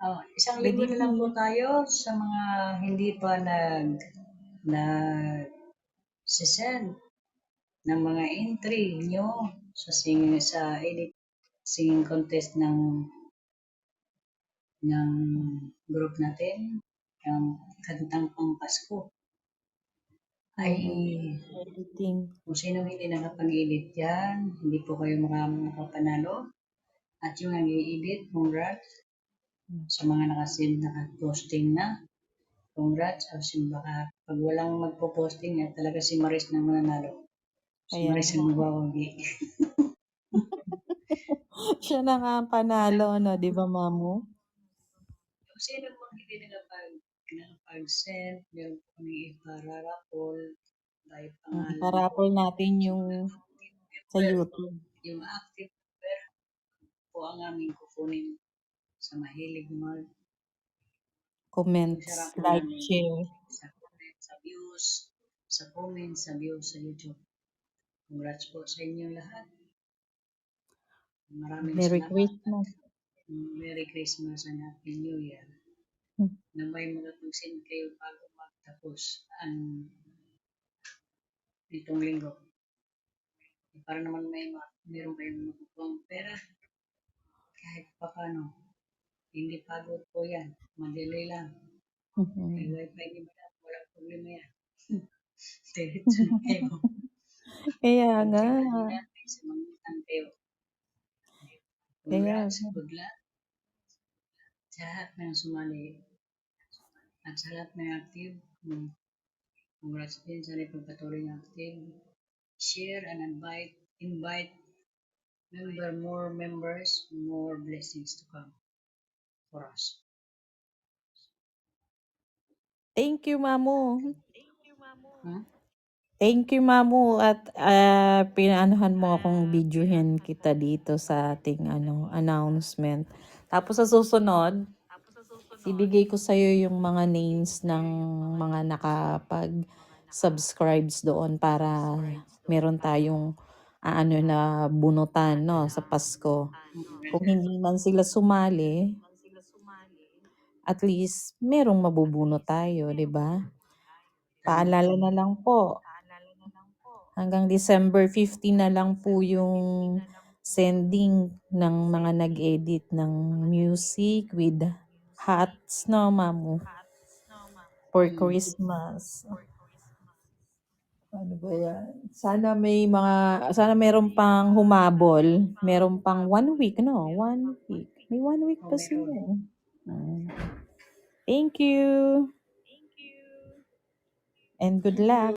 Oh, isang linggo na lang po tayo sa mga hindi pa nag nag send ng mga entry nyo sa sing sa edit singing contest ng ng group natin yung kantang pang Pasko ay editing. kung sino hindi nakapag-edit yan, hindi po kayo maka- makapanalo. At yung nag-i-edit, congrats. Sa mga nakasin, naka-posting na, congrats. O si baka, pag walang magpo-posting, yan talaga si Maris na mananalo. Si Kaya Maris ang mawawagi. Siya na nga ang panalo, no? Di ba, Mamu? Kung sino po hindi nakapag, nakapag-send, meron po kami ipararapol by pangalan. Iparapol natin yung sa YouTube. Yung active member po ang aming kukunin sa mahilig mag Comments, Sarap like, namin. share. sa comment, sa views, sa comment, sa views sa YouTube. Congrats po sa inyo lahat. Maraming Merry salamat. Christmas. Merry Christmas and Happy New Year. Hmm. Na may mga pagsin kayo bago magtapos ang itong linggo. Para naman may ma- meron kayong makukuha pera. Kahit pa paano. Hindi pagod po yan. Madali lang. May Mhm. wifi ni madam. Walang problema yan. Diretso na kayo. Kaya nga. Pagkita nyo natin sa mga kayo. Kaya nga. luck. Sa lahat ng sumali. At sa lahat ng active. mm, Congrats din sa pagpatuloy ng active. Share and invite, invite member, more members, more blessings to come for us. Thank you, Mamu. Huh? Thank you, Mamu. At ah, pinaanuhan mo akong videohin kita dito sa ating ano, announcement. Tapos sa susunod, ibigay ko sa'yo yung mga names ng mga nakapag-subscribes doon para meron tayong ah, ano na bunutan no, sa Pasko. Kung hindi man sila sumali, at least merong mabubunot tayo, di ba? Paalala na lang po, hanggang December 15 na lang po yung sending ng mga nag-edit ng music with hats, no, Mamu? For. Christmas. Ano ba yan? Sana may mga, sana meron pang humabol. Meron pang one week, no? One week. May one week pa sila. eh. Mm. Thank you. And good luck.